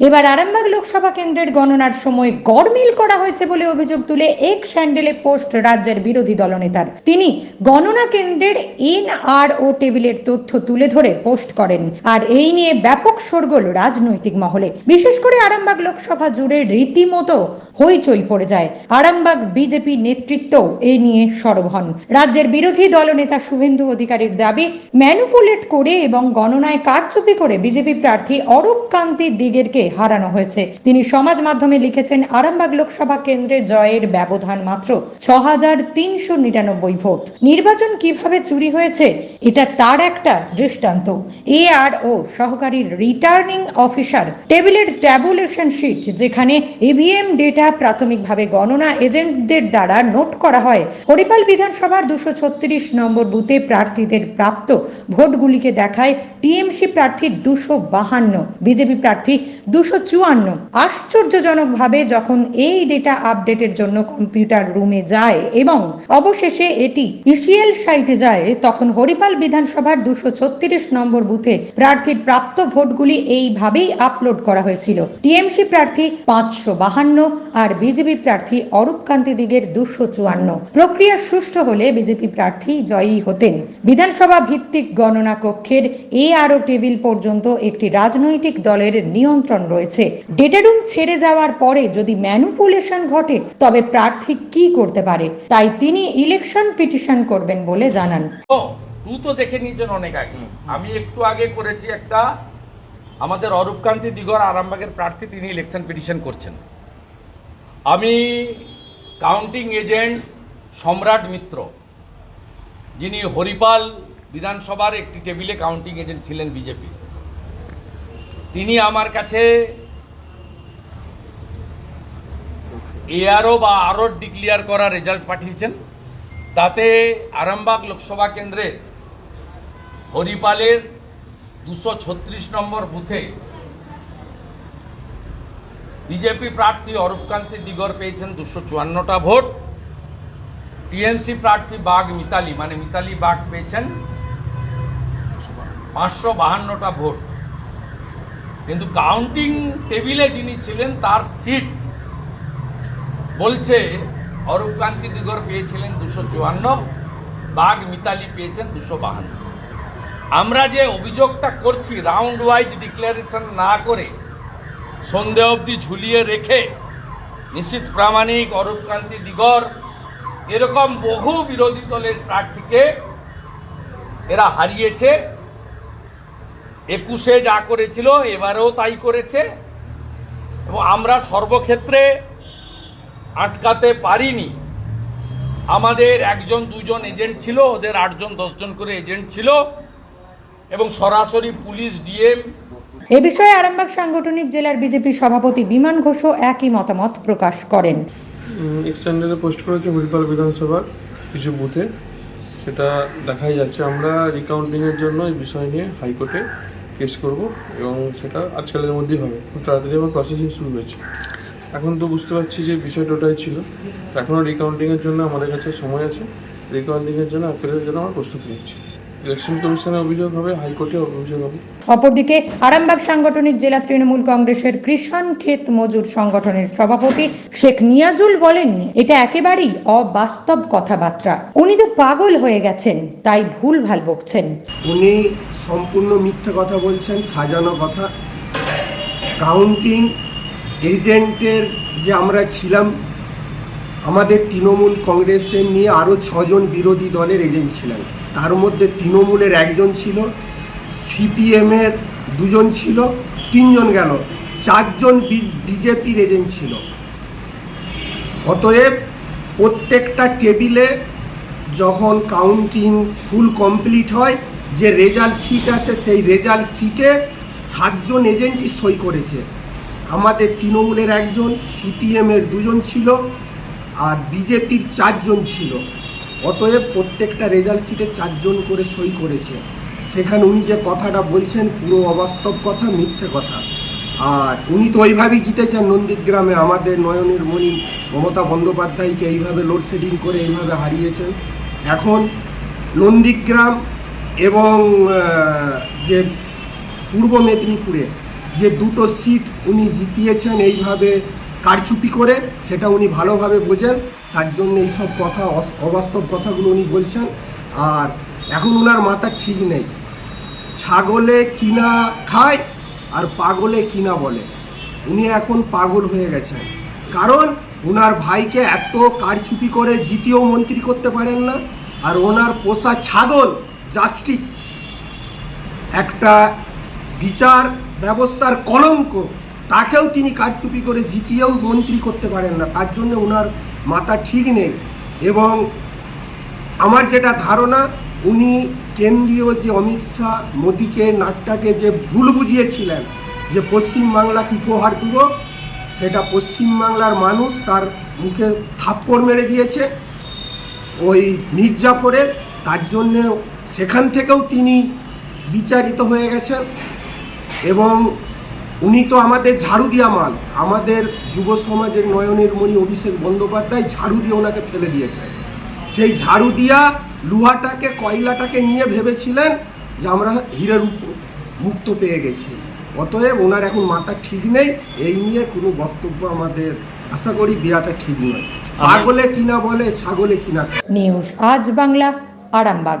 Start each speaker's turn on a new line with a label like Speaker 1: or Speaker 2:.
Speaker 1: এবার আরামবাগ লোকসভা কেন্দ্রের গণনার সময় গড়মিল করা হয়েছে বলে অভিযোগ তুলে এক স্যান্ডেলে পোস্ট রাজ্যের বিরোধী দলনেতার। তিনি গণনা কেন্দ্রের এন আর ও টেবিলের তথ্য তুলে ধরে পোস্ট করেন। আর এই নিয়ে ব্যাপক শোরগোল রাজনৈতিক মহলে। বিশেষ করে আরামবাগ লোকসভা জুড়ে রীতিমতো হইচই পড়ে যায়। আরামবাগ বিজেপি নেতৃত্ব এ নিয়ে সরব হন। রাজ্যের বিরোধী দলনেতা শুভেন্দু অধিকারীর দাবি, ম্যানুপুলেট করে এবং গণনায় কারচুপি করে বিজেপি প্রার্থী অরূপ কান্তি দিগেরকে হারানো হয়েছে। তিনি সমাজ মাধ্যমে লিখেছেন, আরামবাগ লোকসভা কেন্দ্রে জয়ের ব্যবধান মাত্র ছ হাজার তিনশো নিরানব্বই ভোট। নির্বাচন কীভাবে চুরি হয়েছে এটা তার একটা দৃষ্টান্ত। এ আর ও সহকারী রিটার্নিং অফিসার টেবিলের ট্যাবুলেশন শিট যেখানে ইভিএম ডেটা প্রাথমিকভাবে গণনা এজেন্টদের দ্বারা নোট করা হয়। হরিপাল বিধানসভার দুশো ছত্রিশ নম্বর বুথে প্রার্থীদের প্রাপ্ত ভোটগুলিকে দেখায় টিএমসি প্রার্থী দুশো বাহান্ন, বিজেপি প্রার্থী দুশো চুয়ান্ন। আশ্চর্যজনকভাবে যখন এই ডেটা আপডেটের জন্য কম্পিউটার রুমে যায় এবং অবশেষে এটি ইসিএল সাইটে যায়, তখন হরিপাল বিধানসভার দুশো ছত্রিশ নম্বর বুথে প্রার্থীর প্রাপ্ত ভোটগুলি এইভাবেই আপলোড করা হয়েছিল। টিএমসি প্রার্থী পাঁচশো বাহান্ন আর বিজেপি প্রার্থী অরূপ কান্তি দিগের দুশো চুয়ান্ন। প্রক্রিয়া সুষ্ঠু হলে বিজেপি প্রার্থী জয়ী হতেন। বিধানসভা ভিত্তিক গণনা কক্ষের এ আরও টেবিল পর্যন্ত একটি রাজনৈতিক দলের নিয়ন্ত্রণ রয়েছে। ডেটা রুম ছেড়ে যাওয়ার পরে যদি ম্যানুপুলেশন ঘটে, তবে প্রার্থী কি করতে পারে? তাই তিনি ইলেকশন পিটিশন করবেন বলে জানান।
Speaker 2: তুই তো দেখে নিয়েছেন অনেক আগে। আমি একটু আগে করেছি একটা আমাদের অরূপকান্তি দিগর আরামবাগের প্রার্থী তিনি ইলেকশন পিটিশন করছেন। আমি কাউন্টিং এজেন্ট সম্রাট মিত্র যিনি হরিপাল বিধানসভার একটি টেবিলে কাউন্টিং এজেন্ট ছিলেন বিজেপি তিনি আমার কাছে এআরও বা আরও ডিক্লিয়ার করা রেজাল্ট পাঠিয়েছেন। তাতে আরামবাগ লোকসভা কেন্দ্রে হরিপালের দুশো নম্বর বুথে বিজেপি প্রার্থী অরূপকান্তি দিগর পেয়েছেন দুশো চুয়ান্নটা ভোট। টিএমসি প্রার্থী বাঘ মিতালি মানে মিতালি বাঘ পেয়েছেন পাঁচশো বাহান্নটা ভোট। কিন্তু কাউন্টিং টেবিলে যিনি ছিলেন, তার সিট বলছে অরূপ কান্তি দিগর পেয়েছিলেন দুশো চুয়ান্ন, বাঘ মিতালি পেয়েছেন দুশো বাহান্ন। আমরা যে অভিযোগটা করছি রাউন্ড ওয়াইজ ডিক্লারেশন না করে, সন্ধে অবধি ঝুলিয়ে রেখে, নিশ্চিত প্রামাণিক অরূপ কান্তি দিগর, এরকম বহু বিরোধী দলের প্রার্থীকে এরা হারিয়েছে। একুশে যা করেছিল, এবারেও তাই করেছে। এবং আমরা সর্বক্ষেত্রে আটকাতে পারিনি। আমাদের একজন, দুজন এজেন্ট ছিল, ওদের আটজন, দশজন করে এজেন্ট ছিল। এবং সরাসরি পুলিশ ডিএম।
Speaker 1: এ বিষয়ে আরামবাগ সাংগঠনিক জেলার বিজেপি সভাপতি বিমান ঘোষও একই মতামত প্রকাশ করেন।
Speaker 3: এক্সটেন্ডারে পোস্ট করেছে হরিপাল বিধানসভার কিছু বুথে। সেটা দেখাই যাচ্ছে। আমরা রিকাউন্টিংয়ের জন্য এই বিষয় নিয়ে হাইকোর্টে কেস করব এবং সেটা আজকালের মধ্যেই হবে। খুব তাড়াতাড়ি আমার প্রসেসিং শুরু হয়েছে। এখন তো বুঝতে পারছি যে বিষয়টা ওটাই ছিল। এখনও রিকাউন্টিংয়ের জন্য আমাদের কাছে সময় আছে। রিকাউন্টিংয়ের জন্য আপিলের জন্য আমরা প্রস্তুতি নিচ্ছি। ইলেকশন কমিশনে অভিযোগ হবে হাইকোর্টে অভিযোগ হবে।
Speaker 1: অপরদিকে আরামবাগ সাংগঠনিক জেলা তৃণমূল কংগ্রেসের কৃষাণ ক্ষেত মজুর সংগঠনের সভাপতি শেখ নিয়াজুল বলেন এটা একেবারেই অবাস্তব কথাবার্তা। উনি তো পাগল হয়ে গেছেন তাই ভুল ভালো বকছেন।
Speaker 4: উনি সম্পূর্ণ মিথ্যে কথা বলছেন সাজানো কথা। কাউন্টিং এজেন্টের যে আমরা ছিলাম আমাদের তৃণমূল কংগ্রেসের নিয়ে আরও ছজন বিরোধী দলের এজেন্ট ছিলেন। তার মধ্যে তৃণমূলের একজন ছিল সিপিএমের দুজন ছিল, তিনজন গেল, চারজন বিজেপির এজেন্ট ছিল। অতএব প্রত্যেকটা টেবিলে যখন কাউন্টিং ফুল কমপ্লিট হয়, যে রেজাল্ট সিট আসে সেই রেজাল্ট সিটে সাতজন এজেন্টই সই করেছে। আমাদের তৃণমূলের একজন সিপিএমের দুজন ছিল, আর বিজেপির চারজন ছিল। অতএব প্রত্যেকটা রেজাল্ট সিটে চারজন করে সই করেছে। সেখানে উনি যে কথাটা বলছেন, পুরো অবাস্তব কথা, মিথ্যে কথা। আর উনি তো ওইভাবেই জিতেছেন নন্দীগ্রামে। আমাদের নয়নের মণি মমতা বন্দ্যোপাধ্যায়কে এইভাবে লোডশেডিং করে এইভাবে হারিয়েছেন। এখন নন্দীগ্রাম এবং যে পূর্ব মেদিনীপুরে যে দুটো সিট উনি জিতিয়েছেন, এইভাবে কারচুপি করে, সেটা উনি ভালোভাবে বোঝেন। তার জন্য এইসব কথা অবাস্তব কথাগুলো উনি বলছেন। আর এখন ওনার মাথা ঠিক নেই। ছাগলে কিনা খায় আর পাগলে কিনা বলে। উনি এখন পাগল হয়ে গেছেন। কারণ ওনার ভাইকে এত কারচুপি করে জিতিয়েও মন্ত্রী করতে পারেন না, আর ওনার পোষা ছাগল জাস্টিক। একটা বিচার ব্যবস্থার কলঙ্ক। তাকেও তিনি কারচুপি করে জিতিয়েও মন্ত্রী করতে পারেন না। তার জন্য ওনার মাথা ঠিক নেই এবং আমার যেটা ধারণা, উনি কেন্দ্রীয় যে অমিত শাহ মোদীকে, নাট্যাকে যে ভুল বুঝিয়েছিলেন, যে পশ্চিমবাংলাকে উপহার দেব, সেটা পশ্চিমবাংলার মানুষ তার মুখে থাপ্পড় মেরে দিয়েছে ওই মির্জাফরের তার জন্যে সেখান থেকেও তিনি বিচারিত হয়ে গেছেন এবং উনি তো আমাদের ঝাড়ু দিয়া মাল। আমাদের যুব সমাজের নয়নের মণি অভিষেক বন্দ্যোপাধ্যায় ঝাড়ু দিয়ে ওনাকে ফেলে দিয়েছেন সেই ঝাড়ু দিয়া লুহাটাকে কয়লাটাকে নিয়ে ভেবেছিলেন যে আমরা হীরের মুক্ত পেয়ে গেছি। অতএব ওনার এখন মাথা ঠিক নেই। এই নিয়ে কোনো বক্তব্য আমাদের আশা করি দেওয়াটা ঠিক নয়। পাগলে কিনা বলে ছাগলে কিনা।
Speaker 1: নিউজ আজ বাংলা আরামবাগ।